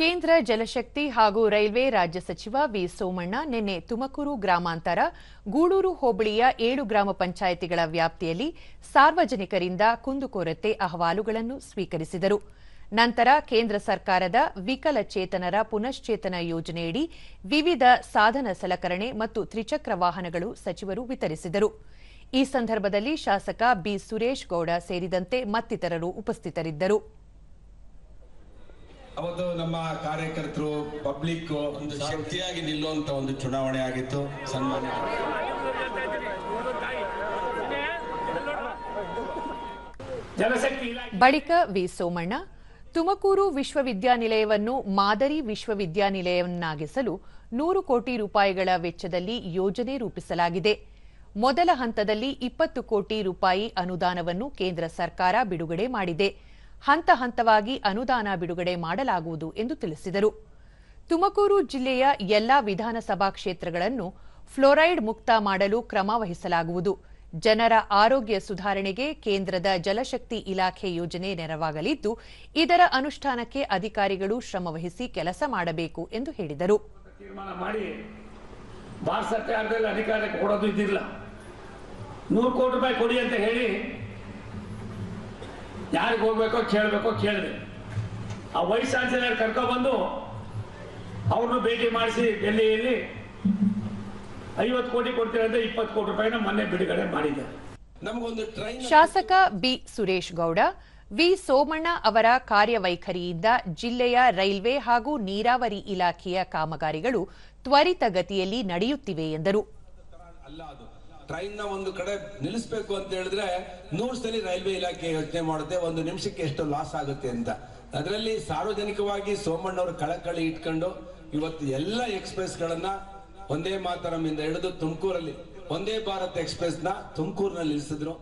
ಕೇಂದ್ರ ಜಲಶಕ್ತಿ ಹಾಗೂ ರೈಲ್ವೆ ರಾಜ್ಯ ಸಚಿವ ವಿ ಸೋಮಣ್ಣ ನಿನ್ನೆ ತುಮಕೂರು ಗ್ರಾಮಾಂತರ ಗೂಳೂರು ಹೋಬಳಿಯ ಏಳು ಗ್ರಾಮ ಪಂಚಾಯಿತಿಗಳ ವ್ಯಾಪ್ತಿಯಲ್ಲಿ ಸಾರ್ವಜನಿಕರಿಂದ ಕುಂದುಕೊರತೆ ಅಹವಾಲುಗಳನ್ನು ಸ್ವೀಕರಿಸಿದರು. ನಂತರ ಕೇಂದ್ರ ಸರ್ಕಾರದ ವಿಕಲಚೇತನರ ಪುನಶ್ಚೇತನ ಯೋಜನೆಯಡಿ ವಿವಿಧ ಸಾಧನ ಸಲಕರಣೆ ಮತ್ತು ತ್ರಿಚಕ್ರ ವಾಹನಗಳು ಸಚಿವರು ವಿತರಿಸಿದರು. ಈ ಸಂದರ್ಭದಲ್ಲಿ ಶಾಸಕ ಬಿ ಸುರೇಶ್ ಗೌಡ ಸೇರಿದಂತೆ ಮತ್ತಿತರರು ಉಪಸ್ಥಿತರಿದ್ದರು. ಅವತ್ತು ನಮ್ಮ ಕಾರ್ಯಕರ್ತರು ಪಬ್ಲಿಕ್ ಒಂದು ಶಕ್ತಿಯಾಗಿ ನಿಲ್ಲುವಂತ ಒಂದು ಚುನಾವಣೆ ಆಗಿತ್ತು. ಇಲಾಖೆ ಬಳಿಕ ವಿ ಸೋಮಣ್ಣ, ತುಮಕೂರು ವಿಶ್ವವಿದ್ಯಾನಿಲಯವನ್ನು ಮಾದರಿ ವಿಶ್ವವಿದ್ಯಾನಿಲಯವನ್ನಾಗಿಸಲು ನೂರು ಕೋಟಿ ರೂಪಾಯಿಗಳ ವೆಚ್ಚದಲ್ಲಿ ಯೋಜನೆ ರೂಪಿಸಲಾಗಿದೆ. ಮೊದಲ ಹಂತದಲ್ಲಿ ಇಪ್ಪತ್ತು ಕೋಟಿ ರೂಪಾಯಿ ಅನುದಾನವನ್ನು ಕೇಂದ್ರ ಸರ್ಕಾರ ಬಿಡುಗಡೆ ಮಾಡಿದೆ. ಹಂತ ಹಂತವಾಗಿ ಅನುದಾನ ಬಿಡುಗಡೆ ಮಾಡಲಾಗುವುದು ಎಂದು ತಿಳಿಸಿದರು. ತುಮಕೂರು ಜಿಲ್ಲೆಯ ಎಲ್ಲಾ ವಿಧಾನಸಭಾ ಕ್ಷೇತ್ರಗಳನ್ನು ಫ್ಲೋರೈಡ್ ಮುಕ್ತ ಮಾಡಲು ಕ್ರಮ ವಹಿಸಲಾಗುವುದು. ಜನರ ಆರೋಗ್ಯ ಸುಧಾರಣೆಗೆ ಕೇಂದ್ರದ ಜಲಶಕ್ತಿ ಇಲಾಖೆ ಯೋಜನೆ ನೆರವಾಗಲಿದ್ದು, ಇದರ ಅನುಷ್ಠಾನಕ್ಕೆ ಅಧಿಕಾರಿಗಳು ಶ್ರಮವಹಿಸಿ ಕೆಲಸ ಮಾಡಬೇಕು ಎಂದು ಹೇಳಿದರು. ಭಾರತ ಸರ್ಕಾರದಲ್ಲಿ ಅಧಿಕಾರಕ್ಕೆ ಕೊಡೋದು ಇದ್ದಿಲ್ಲ. ನೂರು ಕೋಟಿ ರೂಪಾಯಿ ಕೊಡಿ ಅಂತ ಹೇಳಿ ಯಾರಿಗೆ ಹೋಗ್ಬೇಕೋ ಕೇಳಬೇಕೋ ಕೇಳಿದೆ. ಆ ವೈಸ್ ಚಾನ್ಸಲರ್ ಕರ್ಕೊಬಂದು ಅವ್ರನ್ನು ಭೇಟಿ ಮಾಡಿಸಿ ಡೆಲ್ಲಿಯಲ್ಲಿ ಐವತ್ತು ಕೋಟಿ ಕೊಡ್ತೀರ ಅಂದ್ರೆ ಇಪ್ಪತ್ತು ಕೋಟಿ ರೂಪಾಯಿನ ಮೊನ್ನೆ ಬಿಡುಗಡೆ ಮಾಡಿದ್ದಾರೆ. ನಮಗೊಂದು ಟ್ರೈನ್ ಶಾಸಕ ಬಿ ಸುರೇಶ್ ಗೌಡ ವಿ ಸೋಮಣ್ಣ ಅವರ ಕಾರ್ಯವೈಖರಿಯಿಂದ ಜಿಲ್ಲೆಯ ರೈಲ್ವೆ ಹಾಗೂ ನೀರಾವರಿ ಇಲಾಖೆಯ ಕಾಮಗಾರಿಗಳು ತ್ವರಿತಗತಿಯಲ್ಲಿ ನಡೆಯುತ್ತಿವೆ ಎಂದರು. ಅಲ್ಲ ಅದು. ಟ್ರೈನ್ನ ಒಂದು ಕಡೆ ನಿಲ್ಲಿಸಬೇಕು ಅಂತ ಹೇಳಿದ್ರೆ ನೂರು ಸಲ ರೈಲ್ವೆ ಇಲಾಖೆ ಯೋಚನೆ ಮಾಡುತ್ತೆ, ಒಂದು ನಿಮಿಷಕ್ಕೆ ಎಷ್ಟು ಲಾಸ್ ಆಗುತ್ತೆ ಅಂತ. ಅದರಲ್ಲಿ ಸಾರ್ವಜನಿಕವಾಗಿ ಸೋಮಣ್ಣವರು ಕಳಕಳಿ ಇಟ್ಕೊಂಡು ಇವತ್ತು ಎಲ್ಲ ಎಕ್ಸ್ಪ್ರೆಸ್ ಗಳನ್ನ ಒಂದೇ ಮಾತರಂ ಇಂದ ಹಿಡಿದು ತುಮಕೂರಲ್ಲಿ, ಒಂದೇ ಭಾರತ್ ಎಕ್ಸ್ಪ್ರೆಸ್ನ ತುಮಕೂರಿನಲ್ಲಿ ನಿಲ್ಲಿಸಿದ್ರು.